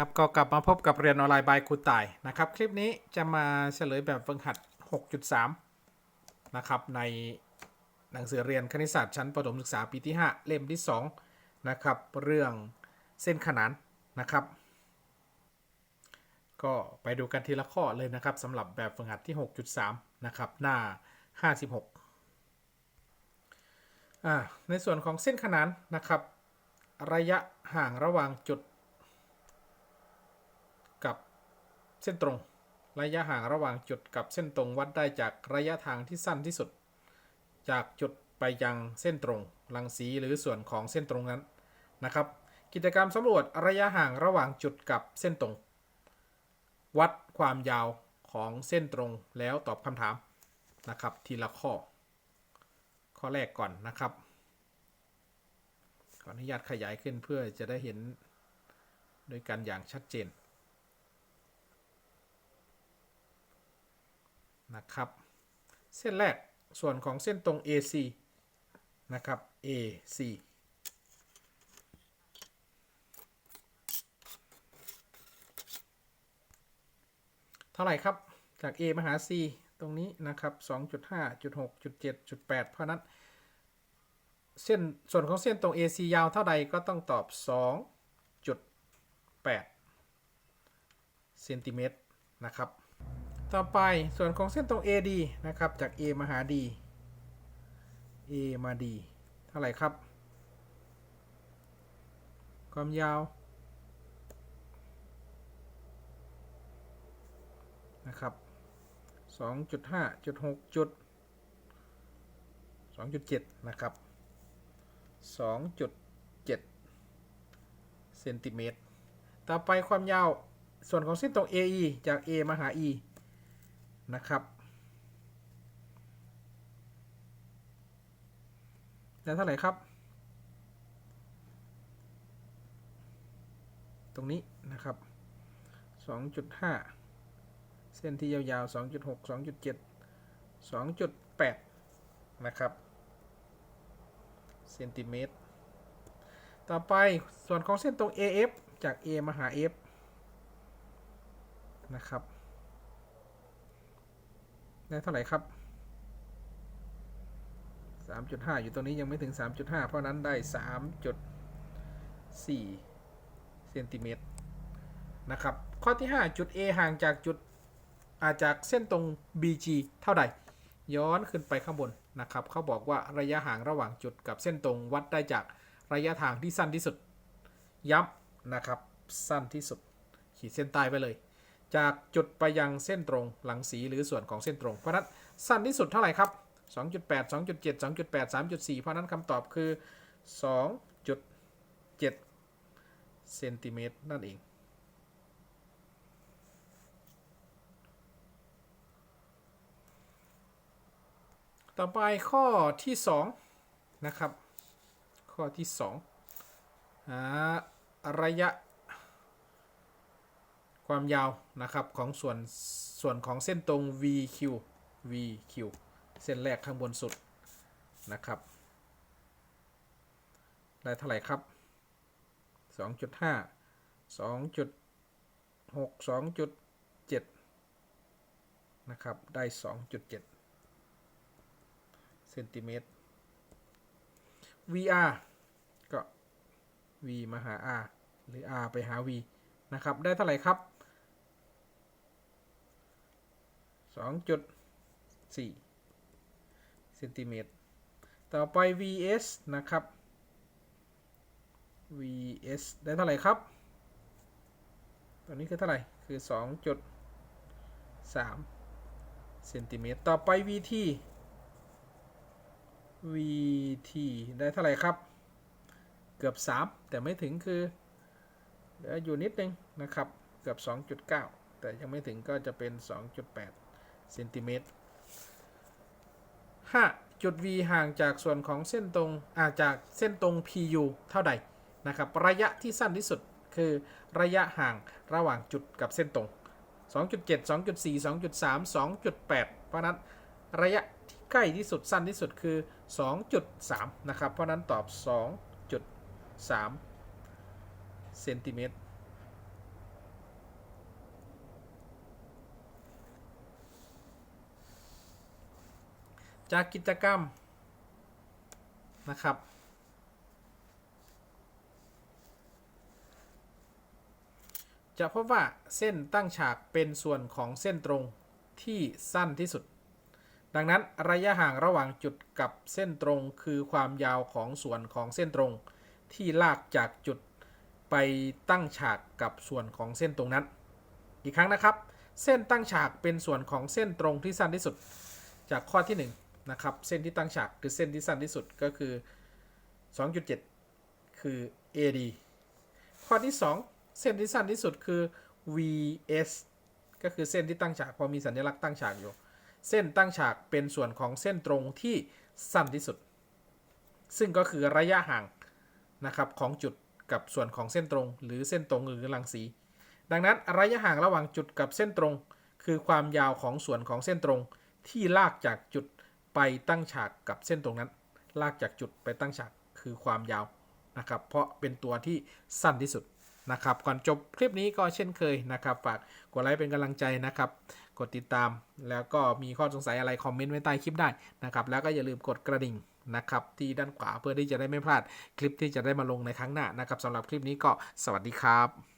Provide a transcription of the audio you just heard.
ครับก็กลับมาพบกับเรียนออนไลน์บายครูต่ายนะครับ คลิปนี้จะมาเฉลยแบบฝึกหัด 6.3 นะครับในหนังสือเรียนคณิตศาสตร์ชั้นประถมศึกษาปีที่ 5 เล่มที่ 2 นะครับ เรื่องเส้นขนานนะครับ ก็ไปดูกันทีละข้อเลยนะครับสำหรับแบบฝึกหัดที่ 6.3 นะครับหน้า 56อ่าในส่วนของเส้นขนานนะครับ ระยะห่างระหว่างจุด กับเส้นตรง ระยะห่างระหว่างจุดกับเส้นตรงวัดได้จากระยะทางที่สั้นที่สุด จากจุดไปยังเส้นตรงรังสีหรือส่วนของเส้นตรงนั้นนะครับ กิจกรรมสำรวจระยะห่างระหว่างจุดกับเส้นตรง วัดความยาวของเส้นตรงแล้วตอบคำถามนะครับ ทีละข้อ ข้อแรกก่อนนะครับขออนุญาตขยายขึ้นเพื่อจะได้เห็นด้วยกันอย่างชัดเจน นะครับ เส้นแรกส่วนของเส้นตรง AC นะครับ AC เท่าไหร่ครับ จาก A มาหา C ตรงนี้นะครับ 2.5.6.7.8 เพราะนั้นเส้นส่วนของเส้นตรง AC ยาวเท่าใดก็ต้องตอบ 2.8 เซนติเมตรนะครับ ต่อไปส่วนของเส้นตรง AD นะครับ จาก A มาหา D A มา D เท่าไหร่ครับ ความยาวนะครับ2.5.6จุด2.7 นะครับ 2.7 เซนติเมตร ต่อไปความยาวส่วนของเส้นตรง AE จาก A มาหา E นะครับได้เท่าไหร่ครับ ตรงนี้นะครับ 2.5 เส้นที่ยาวๆ 2.6 2.7 2.8 นะครับ เซนติเมตร ต่อไปส่วนของเส้นตรง AF จาก A มาหา F นะครับ ได้เท่าไหร่ครับ 3.5 อยู่ตรงนี้ยังไม่ถึง 3.5 เพราะนั้นได้ 3.4เซนติเมตรนะครับ ข้อที่ 5 จุด A ห่างจากจุดอาจากเส้นตรง BG เท่าใด ย้อนขึ้นไปข้างบนนะครับ เขาบอกว่าระยะห่างระหว่างจุดกับเส้นตรงวัดได้จากระยะทางที่สั้นที่สุด ย้ำนะครับ สั้นที่สุด ขีดเส้นใต้ไปเลย จากจุดไปยังเส้นตรงหลังสีหรือส่วนของเส้นตรง เพราะนั้นสั้นที่สุดเท่าไหร่ครับ 2.8 2.7 2.8 3.4 เพราะนั้นคำตอบคือ 2.7เซนติเมตรนั่นเอง ต่อไปข้อที่ 2 นะครับ ข้อที่ 2 หาระยะความยาว นะครับของส่วนส่วนของเส้นตรง VQ VQ เส้นแรกข้างบนสุดนะครับได้เท่าไหร่ครับ 2.5 2.6 2.7 นะครับ ได้ 2.7 เซนติเมตร VR ก็ V มาหา R หรือ R ไปหา V นะครับ ได้เท่าไหร่ครับ 2.4เซนติเมตร ต่อไป VS นะครับ VS ได้เท่าไหร่ครับตัวนี้คือเท่าไหร่ คือ2.3เซนติเมตร ต่อไป VT VT ได้เท่าไหร่ครับ เกือบ 3 แต่ไม่ถึงคือเหลืออยู่นิดนึงนะครับ เกือบ 2.9 แต่ยังไม่ถึงก็จะเป็น 2.8 เซนติเมตร 5 จุด V ห่างจากส่วนของเส้นตรงอาจากเส้นตรง PU เท่าใดนะครับระยะที่สั้นที่สุดคือระยะห่างระหว่างจุดกับเส้นตรง 2.7 2.4 2.3 2.8 เพราะนั้นระยะที่ใกล้ที่สุดสั้นที่สุดคือ 2.3 นะครับ เพราะนั้นตอบ 2.3 เซนติเมตร จากกิจกรรมนะครับ จะพบว่าเส้นตั้งฉากเป็นส่วนของเส้นตรงที่สั้นที่สุด ดังนั้นระยะห่างระหว่างจุดกับเส้นตรงคือความยาวของส่วนของเส้นตรง ที่ลากจากจุดไปตั้งฉากกับส่วนของเส้นตรงนั้น อีกครั้งนะครับ เส้นตั้งฉากเป็นส่วนของเส้นตรงที่สั้นที่สุด จากข้อที่ 1 นะครับ เส้นที่ตั้งฉากคือเส้นที่สั้นที่สุดก็คือ 2.7 คือ AD ข้อที่ 2 เส้นที่สั้นที่สุดคือ VS ก็คือเส้นที่ตั้งฉากพอมีสัญลักษณ์ตั้งฉากอยู่ เส้นตั้งฉากเป็นส่วนของเส้นตรงที่สั้นที่สุด ซึ่งก็คือระยะห่างนะครับของจุดกับส่วนของเส้นตรง หรือเส้นตรงหรือรังสี ดังนั้นระยะห่างระหว่างจุดกับเส้นตรง คือความยาวของส่วนของเส้นตรงที่ลากจากจุด ไปตั้งฉากกับเส้นตรงนั้น ลากจากจุดไปตั้งฉากคือความยาวนะครับเพราะเป็นตัวที่สั้นที่สุดนะครับก่อนจบคลิปนี้ก็เช่นเคยนะครับ ฝากกดไลค์เป็นกำลังใจนะครับ กดติดตามแล้วก็มีข้อสงสัยอะไรคอมเมนต์ไว้ใต้คลิปได้นะครับ แล้วก็อย่าลืมกดกระดิ่งนะครับ ที่ด้านขวาเพื่อที่จะได้ไม่พลาดคลิปที่จะได้มาลงในครั้งหน้านะครับสำหรับคลิปนี้ก็สวัสดีครับ